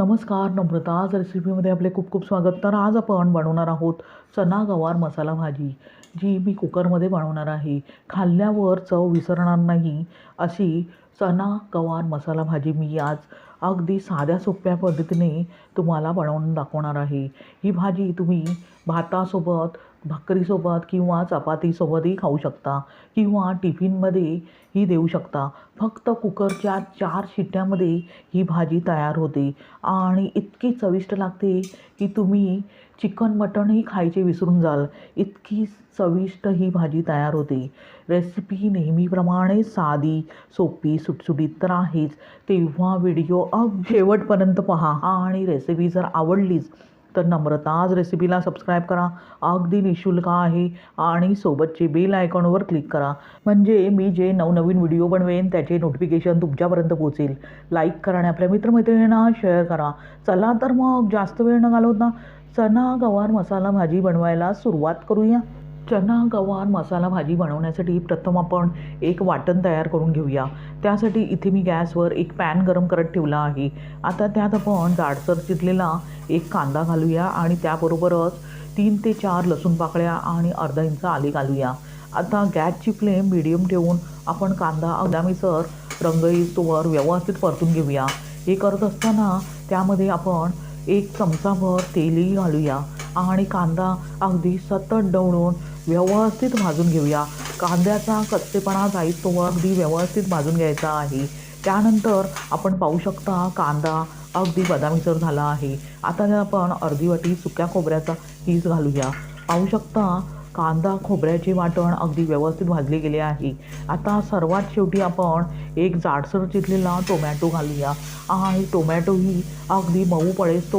नमस्कार नम्रताज रेसिपीमध्ये आपले खूप खूप स्वागत. तर आज आपण बनवणार आहोत चना गवार मसाला भाजी जी मी कुकरमध्ये बनवणार आहे. खाल्ल्यावर चव विसरणार नाही अशी चना गवार मसाला भाजी मी आज अगदी साध्या सोप्या पद्धतीने तुम्हाला बनवून दाखवणार आहे. ही भाजी तुम्ही भातासोबत भाकरीसोबत किंवा चपातीसोबतही खाऊ शकता किंवा टिफिनमध्ये ही देऊ शकता. फक्त कुकरच्या चार शिट्ट्यामध्ये ही भाजी तयार होते. आणि इतकी चविष्ट लागते की तुम्ही चिकन मटणही खायचे विसरून जाल. इतकी चविष्ट ही भाजी तयार होते. रेसिपी नेहमीप्रमाणे साधी सोपी सुटसुटीत तर आहेच. तेव्हा व्हिडिओ अग शेवटपर्यंत पहा आणि रेसिपी जर आवडलीच तर नम्रताज रेसिपीला सबस्क्राईब करा. अगदी निशुल्क आहे. आणि सोबतचे बेल आयकॉनवर क्लिक करा. म्हणजे मी जे नवनवीन व्हिडिओ बनवेन त्याचे नोटिफिकेशन तुमच्यापर्यंत पोहोचेल. लाईक करा आणि आपल्या मित्रमैत्रिणींना शेअर करा. चला तर मग जास्त वेळ न घालवता चना गवार मसाला भाजी बनवायला सुरुवात करूया. चना गवार मसाला भाजी बनवण्यासाठी प्रथम आपण एक वाटण तयार करून घेऊया. त्यासाठी इथे मी गॅसवर एक पॅन गरम करत ठेवला आहे. आता त्यात आपण जाडसर चिरलेला एक कांदा घालूया आणि त्याबरोबरच तीन ते चार लसूण पाकळ्या आणि अर्धा इंच आले घालूया. आता गॅसची फ्लेम मिडियम ठेवून आपण कांदा अगदामीसर रंग येतोवर व्यवस्थित परतून घेऊया. हे करत असताना त्यामध्ये आपण एक चमचाभर तेलही घालूया आणि कांदा अगदी सतत डवळून व्यवस्थित भाजून घेऊया. कांद्याचा कच्चेपणा जाईल तो अगदी व्यवस्थित भाजून घ्यायचा आहे. त्यानंतर आपण पाहू शकता कांदा अगदी बदामीसर झाला आहे. आता आपण अर्धी वाटी सुक्या खोबऱ्याचा कीस घालूया. पाहू शकता कांदा खोबऱ्याचे वाटण अगदी व्यवस्थित भाजले गेले आहे. आता सर्वात शेवटी आपण एक जाडसर चिरलेला टोमॅटो घालूया. आणि टोमॅटोही अगदी मऊ पडेस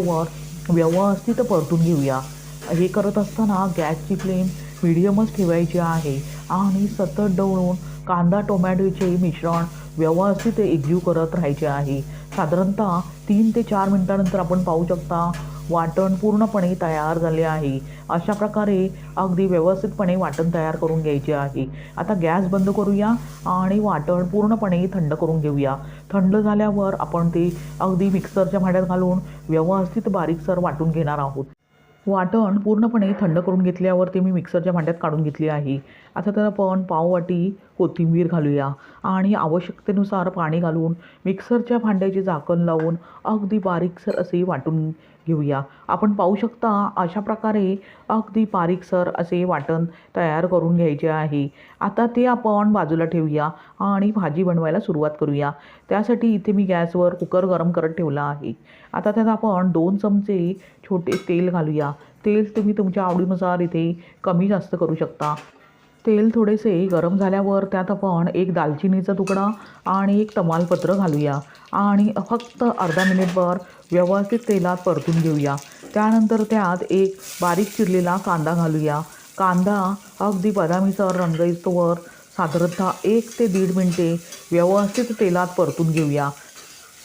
व्यवस्थित परतून घेऊया. हे करत असताना गॅसची फ्लेम मिडियमच ठेवायची आहे आणि सतत डवळून कांदा टोमॅटोचे मिश्रण व्यवस्थित एकजीव करत राहायचे आहे. साधारणतः तीन ते चार मिनटानंतर आपण पाहू शकता वाटण पूर्णपणे तयार झाले आहे. अशा प्रकारे अगदी व्यवस्थितपणे वाटण तयार करून घ्यायचे आहे. आता गॅस बंद करूया आणि वाटण पूर्णपणे थंड करून घेऊया. थंड झाल्यावर आपण ते अगदी मिक्सरच्या भांड्यात घालून व्यवस्थित बारीकसर वाटून घेणार आहोत. वाटण पूर्णपणे थंड करून घेतल्यावर ते मी मिक्सरच्या भांड्यात काढून घेतली आहे. आता तर आपण पाववाटी कोथिंबीर घालूया आणि आवश्यकतेनुसार पाणी घालून मिक्सरच्या भांड्याची झाकण लावून अगदी बारीकसर असे वाटून घेऊया. आपण पाहू शकता अशा प्रकारे अगदी बारीकसर असे वाटण तयार करून घ्यायचे आहे. आता ते आपण बाजूला ठेवूया आणि भाजी बनवायला सुरुवात करूया. त्यासाठी इथे मी गॅसवर कुकर गरम करत ठेवला आहे. आता त्यात आपण दोन चमचे छोटे तेल घालूया. तेल तुम्ही तुमच्या आवडीनुसार इथे कमी जास्त करू शकता. तेल थोडेसे गरम झाल्यावर त्यात आपण एक दालचिनीचा तुकडा आणि एक तमालपत्र घालूया. आणि फक्त अर्धा मिनिटभर व्यवस्थित तेलात परतून घेऊया. त्यानंतर त्यात एक बारीक चिरलेला कांदा घालूया. कांदा अगदी बदामीसर रंग येतोवर साधारणतः एक ते दीड मिनटे व्यवस्थित तेलात परतून घेऊया.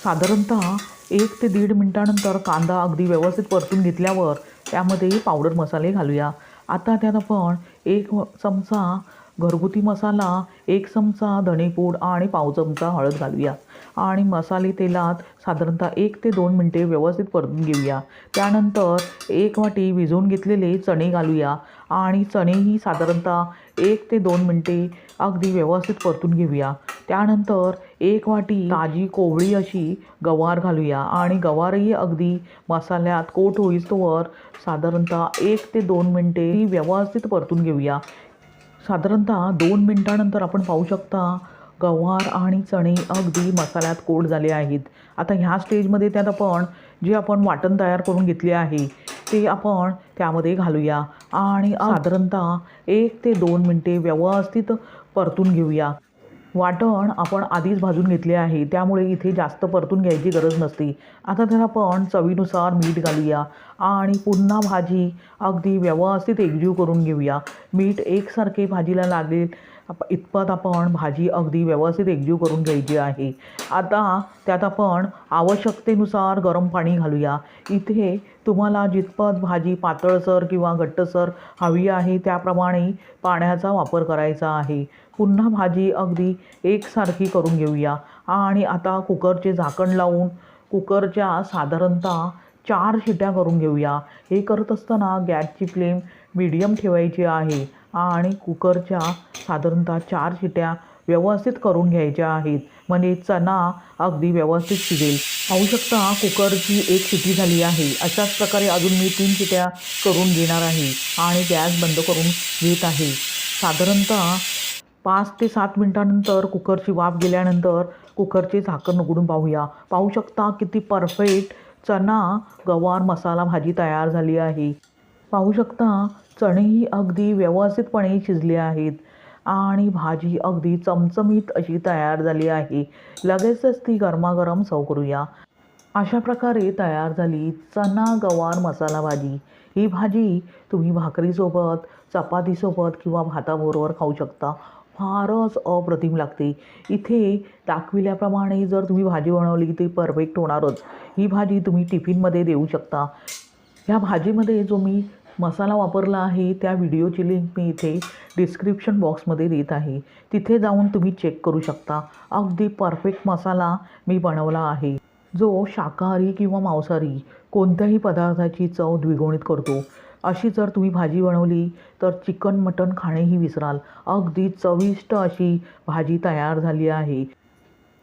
साधारणतः एक ते दीड मिनटानंतर कांदा अगदी व्यवस्थित परतून घेतल्यावर त्यामध्ये पावडर मसाले घालूया. आता त्यात आपण एक चमचा घरगुती मसाला एक चमचा धणेपूड आणि पाव चमचा हळद घालूया. आणि मसाले तेलात साधारणतः एक ते दोन मिनटे व्यवस्थित परतून घेऊया. त्यानंतर एक वाटी भिजवून घेतलेले चणे घालूया. आणि चणेही साधारणतः एक ते दोन मिनटे अगदी व्यवस्थित परतून घेऊया. त्यानंतर एक वाटी ताजी कोवळी अशी गवार घालूया आणि गवारही अगदी मसाल्यात कोट होईस्तोवर साधारणतः एक ते दोन मिनटे व्यवस्थित परतून घेऊया. साधारणतः दोन मिनटानंतर आपण पाहू शकता गवार आणि चणे अगदी मसाल्यात कोट झाले आहेत. आता ह्या स्टेजमध्ये त्यात आपण जे आपण वाटण तयार करून घेतले आहे ते आपण त्यामध्ये घालूया. आणि साधारणतः एक ते दोन मिनटे व्यवस्थित परतून घेऊया. वाटण आपण आधीच भाजून घेतले आहे त्यामुळे इथे जास्त परतून घ्यायची गरज नसते. आता त्यात आपण चवीनुसार मीठ घालूया आणि पुन्हा भाजी अगदी व्यवस्थित एकजीव करून घेऊया. मीठ एकसारखे भाजीला लागेल आप इतपत आपण भाजी अगदी व्यवस्थित एकजीव करून घ्यायची आहे. आता त्यात आपण आवश्यकतेनुसार गरम पाणी घालूया. इथे तुम्हाला जितपत भाजी पातळसर किंवा घट्टसर हवी आहे त्याप्रमाणे पाण्याचा वापर करायचा आहे. पुन्हा भाजी अगदी एकसारखी करून घेऊया. आणि आता कुकरचे झाकण लावून कुकरच्या साधारणतः चार शिट्या करून घेऊया. हे करत असताना गॅसची फ्लेम मीडियम ठेवायची आहे. आणि कुकरच्या साधारणतः चार शिट्या व्यवस्थित करून घ्यायच्या आहेत. म्हणजे चणा अगदी व्यवस्थित शिजेल. पाहू शकता कुकरची एक शिटी झाली आहे. अशाच प्रकारे अजून मी तीन शिट्या करून घेणार आहे आणि गॅस बंद करून घेत आहे. साधारणतः पाच ते सात मिनटानंतर कुकरची वाफ गेल्यानंतर कुकरचे झाकण उघडून पाहूया. पाहू शकता किती परफेक्ट चणा गवार मसाला भाजी तयार झाली आहे. पाहू शकता चणेही अगदी व्यवस्थितपणे शिजले आहेत. आणि भाजी अगदी चमचमीत अशी तयार झाली आहे. लगेचच ती गरमागरम सव करूया. अशा प्रकारे तयार झाली चना गवार मसाला भाजी. ही भाजी तुम्ही भाकरीसोबत चपातीसोबत किंवा भाताबरोबर खाऊ शकता. फारच अप्रतिम लागते. इथे दाखविल्याप्रमाणे जर तुम्ही भाजी बनवली ती परफेक्ट होणारच. ही भाजी तुम्ही टिफिनमध्ये देऊ शकता. ह्या भाजीमध्ये जो मी मसाला वापरला आहे त्या व्हिडिओची लिंक मी इथे डिस्क्रिप्शन बॉक्समध्ये देत आहे. तिथे जाऊन तुम्ही चेक करू शकता. अगदी परफेक्ट मसाला मी बनवला आहे. जो शाकाहारी किंवा मांसाहारी कोणत्याही पदार्थाची चव द्विगुणित करतो. अशी जर तुम्ही भाजी बनवली तर चिकन मटण खाणेही विसराल. अगदी चविष्ट अशी भाजी तयार झाली आहे.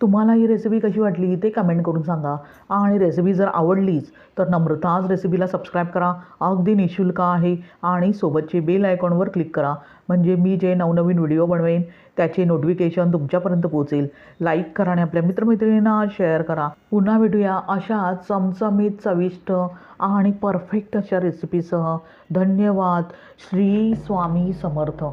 तुम्हाला ही रेसिपी कशी वाटली ते कमेंट करून सांगा. आणि रेसिपी जर आवडलीच तर नम्रताज रेसिपीला सबस्क्राईब करा. अगदी निशुल्क आहे. आणि सोबतचे बेल आयकॉनवर क्लिक करा. म्हणजे मी जे नवनवीन व्हिडिओ बनवेन त्याचे नोटिफिकेशन तुमच्यापर्यंत पोहोचेल. लाईक करा आणि आपल्या मित्रमैत्रिणींना शेअर करा. पुन्हा भेटूया अशा चमचमीत चविष्ट आणि परफेक्ट अशा रेसिपीसह धन्यवाद. श्री स्वामी समर्थ.